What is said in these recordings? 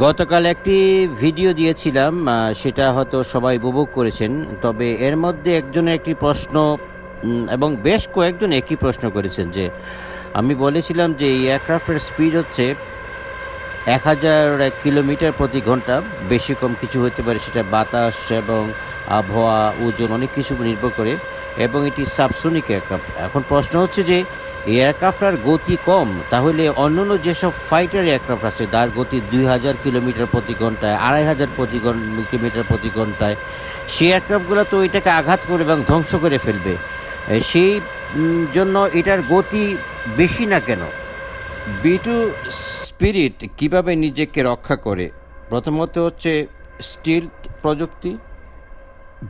গতকাল একটি ভিডিও দিয়েছিলাম সেটা হয়তো সবাই উপভোগ করেছেন, তবে এর মধ্যে একজনের একটি প্রশ্ন এবং বেশ কয়েকজন একই প্রশ্ন করেছেন যে, আমি বলেছিলাম যে এই এয়ারক্রাফ্টের স্পিড হচ্ছে এক হাজার কিলোমিটার প্রতি ঘণ্টা বেশি কম কিছু হতে পারে সেটা বাতাস এবং আবহাওয়া, ওজন অনেক কিছু নির্ভর করে এবং এটি সাবসোনিক এয়ারক্রাফট। এখন প্রশ্ন হচ্ছে যে এয়ারক্রাফটার গতি কম, তাহলে অন্যান্য যেসব ফাইটার এয়ারক্রাফট আছে, তার গতি দুই হাজার কিলোমিটার প্রতি ঘন্টায়, আড়াই হাজার প্রতি কিলোমিটার প্রতি ঘন্টায়, সেই এয়ারক্রাফটগুলো তো এটাকে আঘাত করে এবং ধ্বংস করে ফেলবে। সেই জন্য এটার গতি বেশি না কেন? বি টু স্পিরিট কীভাবে নিজেকে রক্ষা করে? প্রথমত হচ্ছে স্টিল প্রযুক্তি।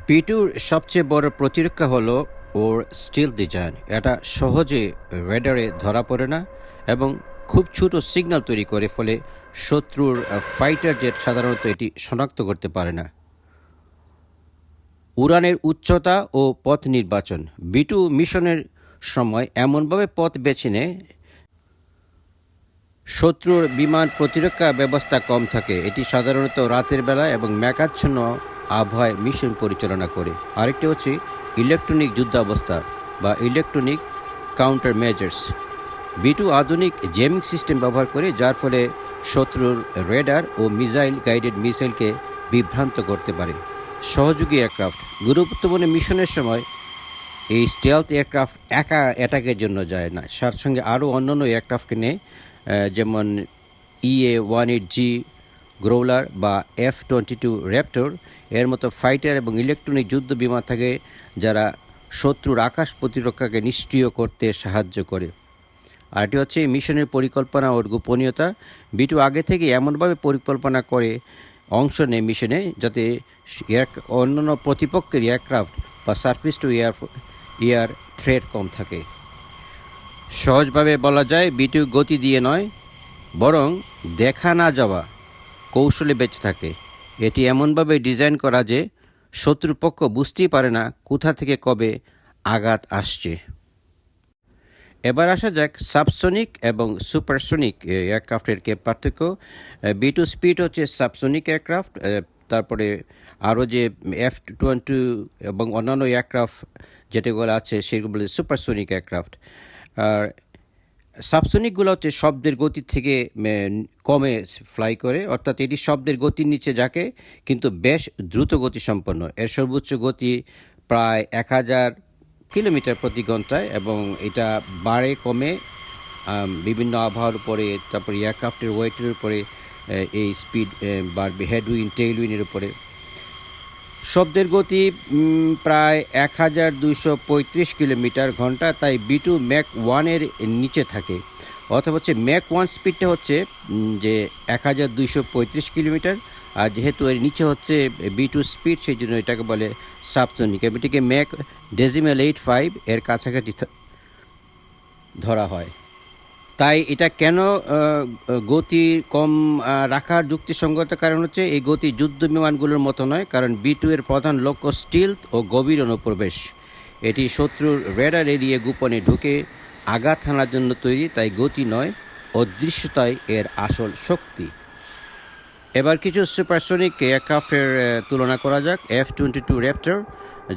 বিটুর সবচেয়ে বড় প্রতিরক্ষা হলো ওর স্টিল ডিজাইন এটা সহজে রেডারে ধরা পড়ে না এবং খুব ছোট সিগন্যাল তৈরি করে ফলে শত্রুর ফাইটার জেট সাধারণত এটি শনাক্ত করতে পারে না। উড়ানের উচ্চতা ও পথ নির্বাচন। বিটু মিশনের সময় এমনভাবে পথ বেছে নেয় শত্রুর বিমান প্রতিরক্ষা ব্যবস্থা কম থাকে। এটি সাধারণত রাতের বেলা এবং মেঘাচ্ছন্ন আবহাওয়ায় মিশন পরিচালনা করে। আরেকটি হচ্ছে ইলেকট্রনিক যুদ্ধাবস্থা বা ইলেকট্রনিক কাউন্টার মেজার্স বিটু আধুনিক জেমিং সিস্টেম ব্যবহার করে, যার ফলে শত্রুর রেডার ও মিসাইল গাইডেড মিসাইলকে বিভ্রান্ত করতে পারে। সহযোগী এয়ারক্রাফট। গুরুত্বপূর্ণ মিশনের সময় এই স্টেলথ এয়ারক্রাফট একা অ্যাটাকের জন্য যায় না। তার সঙ্গে আরও অন্যান্য এয়ারক্রাফটকে নিয়ে যেমন ইএ ওয়ান এইট জি গ্রোলার বা এফ টোয়েন্টি টু র্যাপটর এর মতো ফাইটার এবং ইলেকট্রনিক যুদ্ধ বিমান থাকে যারা শত্রুর আকাশ প্রতিরক্ষাকে নিষ্ক্রিয় করতে সাহায্য করে। আরটি হচ্ছে মিশনের পরিকল্পনা ও গোপনীয়তা। বিটু আগে থেকে এমনভাবে পরিকল্পনা করে অংশ নেয় মিশনে যাতে অন্যান্য প্রতিপক্ষের এয়ারক্রাফট বা surface to air air threat কম থাকে। সহজভাবে বলা যায় বিটু গতি দিয়ে নয়, বরং দেখা না যাওয়া কৌশলে বেঁচে থাকে। এটি এমনভাবে ডিজাইন করা যে শত্রুপক্ষ বুঝতেই পারে না কোথা থেকে কবে আঘাত আসছে। এবার আসা যাক সাবসোনিক এবং সুপারসোনিক এয়ারক্রাফ্টের কে পার্থক্য। বি টু স্পিড হচ্ছে সাবসোনিক এয়ারক্রাফট তারপরে আরও যে এফ টোয়েন্টি এবং অন্যান্য এয়ারক্রাফট যেটাগুলো আছে সেগুলো সুপারসোনিক এয়ারক্রাফট। সাবসোনিকগুলো হচ্ছে শব্দের গতির থেকে কমে ফ্লাই করে, অর্থাৎ এটি শব্দের গতির নিচে যাকে কিন্তু বেশ দ্রুত গতি সম্পন্ন এর সর্বোচ্চ গতি প্রায় এক হাজার কিলোমিটার প্রতি ঘন্টায় এবং এটা বাড়ে, কমে বিভিন্ন আবহাওয়ার উপরে, তারপরে এয়ারক্রাফটের ওয়েটের উপরে এই স্পিড বাড়বে হেডউইন টেইলউইনের উপরে। শব্দের গতি প্রায় এক হাজার দুইশো পঁয়ত্রিশ কিলোমিটার ঘণ্টা, তাই বি টু ম্যাক ওয়ানের নিচে থাকে। অথবা হচ্ছে ম্যাক ওয়ান স্পিডটা হচ্ছে যে এক হাজার দুইশো পঁয়ত্রিশ কিলোমিটার, আর যেহেতু এর নিচে হচ্ছে বি টু স্পিড সেই জন্য এটাকে বলে সাবসনিক এটিকে ম্যাক ডেজিমেল এইট ফাইভ এর কাছাকাছি ধরা হয়। তাই এটা কেন গতি কম রাখার যুক্তিসঙ্গত কারণ হচ্ছে এই গতি যুদ্ধ বিমানগুলোর মতো নয়, কারণ বি টু এর প্রধান লক্ষ্য স্টিলথ ও গভীর অনুপ্রবেশ। এটি শত্রুর রেডার এরিয়ে গোপনে ঢুকে আঘাত হানার জন্য তৈরি, তাই গতি নয়, অদৃশ্যতাই এর আসল শক্তি। এবার কিছু সুপারসনিক এয়ারক্রাফ্টের তুলনা করা যাক। এফ টোয়েন্টি টু র্যাপটার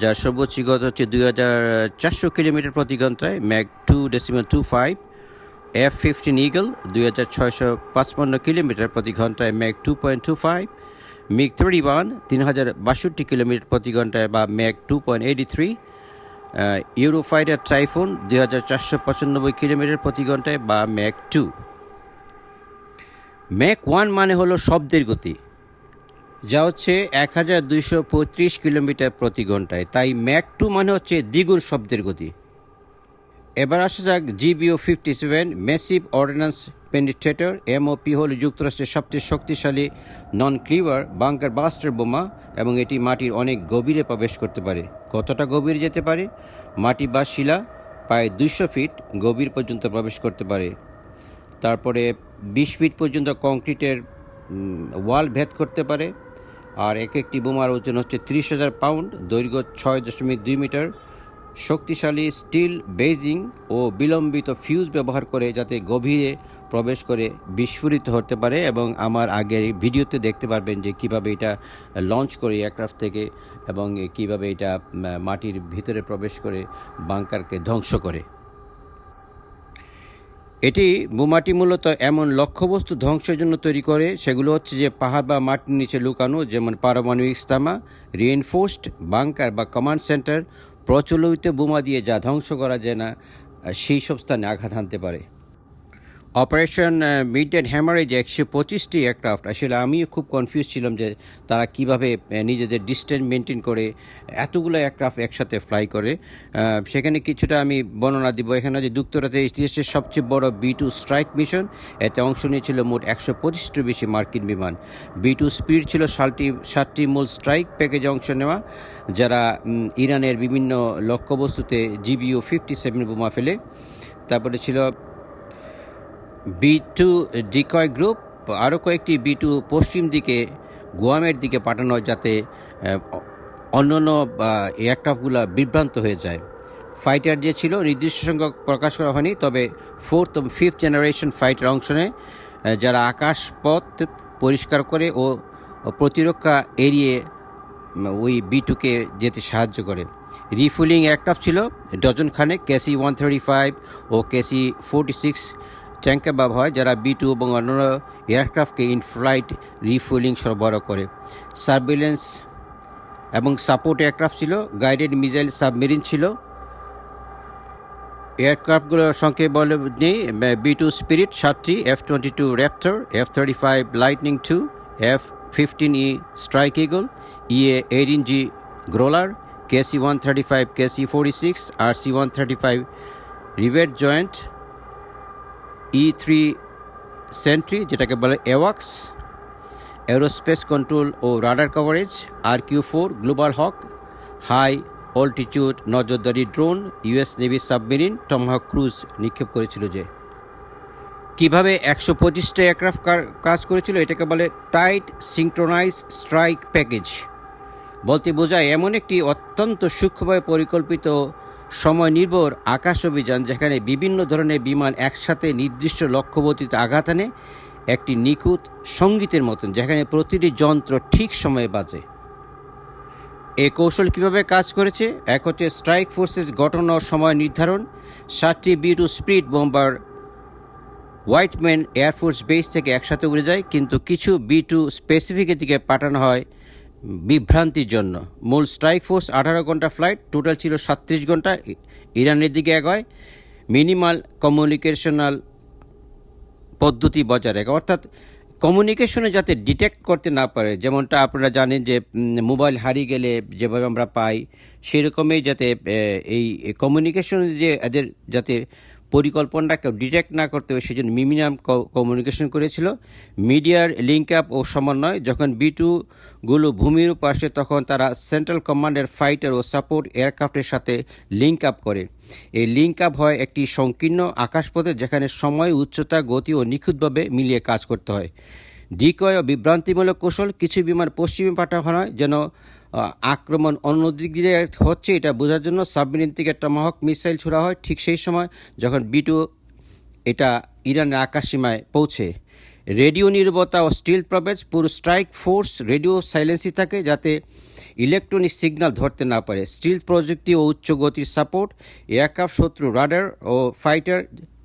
যার সর্বোচ্চ গত হচ্ছে দুই হাজার চারশো কিলোমিটার প্রতি ঘন্টায় Mach two decimal two five F fifteen Eagle দুই হাজার ছয়শো পাঁচপান্ন কিলোমিটার প্রতি ঘন্টায় Mach two point two five MiG thirty one তিন হাজার বাষট্টি কিলোমিটার প্রতি ঘন্টায় বা Mach two point eighty three Eurofighter Typhoon দুই হাজার চারশো পঁচানব্বই কিলোমিটার প্রতি ঘন্টায় বা ম্যাক টু ম্যাক ওয়ান মানে হলো শব্দের গতি, যা হচ্ছে এক হাজার দুইশো পঁয়ত্রিশ কিলোমিটার প্রতি ঘন্টায়। তাই ম্যাক টু মানে হচ্ছে দ্বিগুণ শব্দের গতি। এবার আসা যাক GBU fifty seven massive ordnance penetrator MOP হল যুক্তরাষ্ট্রের সবচেয়ে শক্তিশালী নন ক্লিভার বাংকার বাস্টার বোমা এবং এটি মাটির অনেক গভীরে প্রবেশ করতে পারে। কতটা গভীরে যেতে পারে? মাটি বা শিলা প্রায় দুশো ফিট গভীর পর্যন্ত প্রবেশ করতে পারে। তারপরে বিশ ফিট পর্যন্ত কংক্রিটের ওয়াল ভেদ করতে পারে। আর এক একটি বোমার ওজন হচ্ছে ত্রিশ হাজার পাউন্ড, দৈর্ঘ্য ছয় দশমিক দুই মিটার। শক্তিশালী স্টিল, বেজিং ও বিলম্বিত ফিউজ ব্যবহার করে যাতে গভীরে প্রবেশ করে বিস্ফোরিত হতে পারে এবং আমার আগের ভিডিওতে দেখতে পারবেন যে কীভাবে এটা লঞ্চ করে এয়ারক্রাফট থেকে এবং কীভাবে এটা মাটির ভিতরে প্রবেশ করে বাংকারকে ধ্বংস করে। এটি বোমাটি মূলত এমন লক্ষ্যবস্তু ধ্বংসের জন্য তৈরি করে, সেগুলো হচ্ছে যে পাহাড় বা মাটির নিচে লুকানো, যেমন পারমাণবিক স্তামা রিএনফোর্সড বাংকার বা কমান্ড সেন্টার প্রচলিত বোমা দিয়ে যা ধ্বংস করা যায় না সেই সব স্থানে আঘাত হানতে পারে। অপারেশন মিড অ্যান্ড হ্যামারেজ একশো পঁচিশটি এয়ারক্রাফট আসলে আমিও খুব কনফিউজ ছিলাম যে তারা কীভাবে নিজেদের ডিস্টেন্স মেনটেন করে এতগুলো এয়ারক্রাফট একসাথে ফ্লাই করে। সেখানে কিছুটা আমি বর্ণনা দিব। এখানে যে যুক্তরাজ্যের ইতিহাসের সবচেয়ে বড় বি টু স্ট্রাইক মিশন এতে অংশ নিয়েছিল মোট একশো পঁচিশটির বেশি মার্কিন বিমান। বি টু স্পিড ছিল সাতটি সাতটি মূল স্ট্রাইক প্যাকেজে অংশ নেওয়া, যারা ইরানের বিভিন্ন লক্ষ্যবস্তুতে জিবিও ফিফটি সেভেন বোমা ফেলে। তারপরে ছিল বি টু ডিকয় গ্রুপ আরও কয়েকটি বি টু পশ্চিম দিকে, গোয়ামের দিকে পাঠানো যাতে অন্যান্য এয়ারক্রাফটগুলো বিভ্রান্ত হয়ে যায়। ফাইটার যে ছিল, নির্দিষ্ট সংখ্যক প্রকাশ করা হয়নি, তবে ফোর্থ ও ফিফথ জেনারেশন ফাইটার অংশ নেয় যারা আকাশপথ পরিষ্কার করে ও প্রতিরক্ষা এড়িয়ে ওই বি টুকে যেতে সাহায্য করে। রিফুলিং এয়ারক্রাফট ছিল, ডজন খানে কেসি ওয়ান থার্টি ফাইভ ও কেসি ফোরটি সিক্স ট্যাঙ্কার ব্যবহার হয়, যারা বি টু এবং অন্যান্য এয়ারক্রাফটকে ইন ফ্লাইট রিফুয়েলিং সরবরাহ করে। সার্ভিলেন্স এবং সাপোর্ট এয়ারক্রাফট ছিল, গাইডেড মিসাইল সাবমেরিন ছিল। এয়ারক্রাফটগুলোর সংখ্যে বলে নেই বি টু স্পিরিট সাতটি, F twenty two Raptor, F thirty five Lightning two, F fifteen E Strike Eagle, EA eighteen G Growler, KC one thirty five, KC forty six, R C one thirty five Rivet Joint E three Sentry যেটাকে বলে এওয়াক্স aerospace control ও radar coverage R Q four Global Hawk high altitude নজরদারি drone US Navy submarine Tomahawk cruise নিক্ষেপ করেছিল যে। কীভাবে একশো পঁচিশটা এয়ারক্রাফট কাজ করেছিল? এটাকে বলে টাইট সিঙ্ক্রোনাইজ স্ট্রাইক প্যাকেজ বলতে বোঝায়, এমন একটি অত্যন্ত সূক্ষ্মভাবে পরিকল্পিত সময় নির্ভর আকাশ অভিযান, যেখানে বিভিন্ন ধরনের বিমান একসাথে নির্দিষ্ট লক্ষ্যবর্তীতে আঘাত আনে, একটি নিখুঁত সঙ্গীতের মতন, যেখানে প্রতিটি যন্ত্র ঠিক সময়ে বাজে। এ কৌশল কীভাবে কাজ করেছে? এক হচ্ছে স্ট্রাইক ফোর্সেস গঠন ও সময় নির্ধারণ, সাতটি B two speed bomber Whiteman Air Force base থেকে একসাথে উড়ে যায়, কিন্তু কিছু বি টু স্পেসিফিকের দিকে পাঠানো হয় বিভ্রান্তির জন্য। মূল স্ট্রাইক ফোর্স আঠারো ঘণ্টা ফ্লাইট, টোটাল ছিল সাতত্রিশ ঘণ্টা। ইরানের দিকে এগোয়। মিনিমাল কমিউনিকেশনাল পদ্ধতি বজায় রাখে। অর্থাৎ কমিউনিকেশনে যাতে ডিটেক্ট করতে না পারে, যেমনটা আপনারা জানেন যে মোবাইল হারিয়ে গেলে যেভাবে আমরা পাই, সেরকমই যাতে এই কমিউনিকেশন যে এদের যাতে পরিকল্পনাটা কেউ ডিটেক্ট না করতে হবে সেজন্য মিমিনাম কমিউনিকেশন করেছিল। মিডিয়ার লিঙ্ক আপ ও সমন্বয়, যখন বি টুগুলো ভূমির আসে, তখন তারা সেন্ট্রাল কমান্ডের ফাইটার ও সাপোর্ট এয়ারক্রাফটের সাথে লিঙ্ক আপ করে। এই লিঙ্ক আপ হয় একটি সংকীর্ণ আকাশপথে, যেখানে সময়, উচ্চতা, গতি ও নিখুঁতভাবে মিলিয়ে কাজ করতে হয়। ডিকয় ও বিভ্রান্তিমূলক কৌশল কিছু বিমান পশ্চিমে পাঠানো হয় যেন আক্রমণ অন্য দিক দিয়ে হচ্ছে এটা বোঝার জন্য সাবমেরিন থেকে একটা মহক মিসাইল ছোড়া হয় ঠিক সেই সময় যখন বিটু এটা ইরানের আকাশসীমায় পৌঁছে। রেডিও নির্ভরতা ও স্টিল প্রবেজ পুরো স্ট্রাইক ফোর্স রেডিও সাইলেন্সি থাকে যাতে ইলেকট্রনিক সিগন্যাল ধরতে না পারে। স্টিল প্রযুক্তি ও উচ্চ গতির সাপোর্ট, এয়ারক্রাফট শত্রু রাডার ও ফাইটার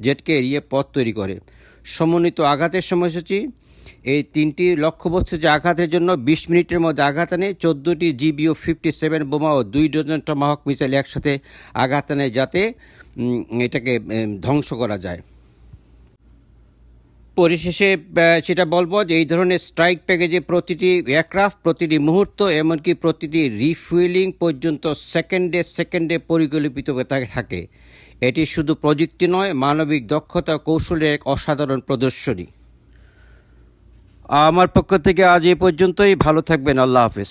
জেটকে এড়িয়ে পথ তৈরি করে। সমন্বিত আঘাতের সময়সূচি এই তিনটি লক্ষ্যবস্তু যে আঘাতের জন্য বিশ মিনিটের মধ্যে আঘাত আনে, চোদ্দোটি জিবিও ফিফটি সেভেন বোমা ও দুই ডজন টমাহক মিসাইল একসাথে আঘাত আনে যাতে এটাকে ধ্বংস করা যায়। পরিশেষে সেটা বলব যে এই ধরনের স্ট্রাইক প্যাকেজে প্রতিটি এয়ারক্রাফট, প্রতিটি মুহূর্ত, এমনকি প্রতিটি রিফুয়েলিং পর্যন্ত সেকেন্ডে সেকেন্ডে পরিকল্পিত থাকে এটি শুধু প্রযুক্তি নয়, মানবিক দক্ষতা কৌশলের এক অসাধারণ প্রদর্শনী। আমার পক্ষ থেকে আজ এ পর্যন্তই। ভালো থাকবেন। আল্লাহ হাফেজ।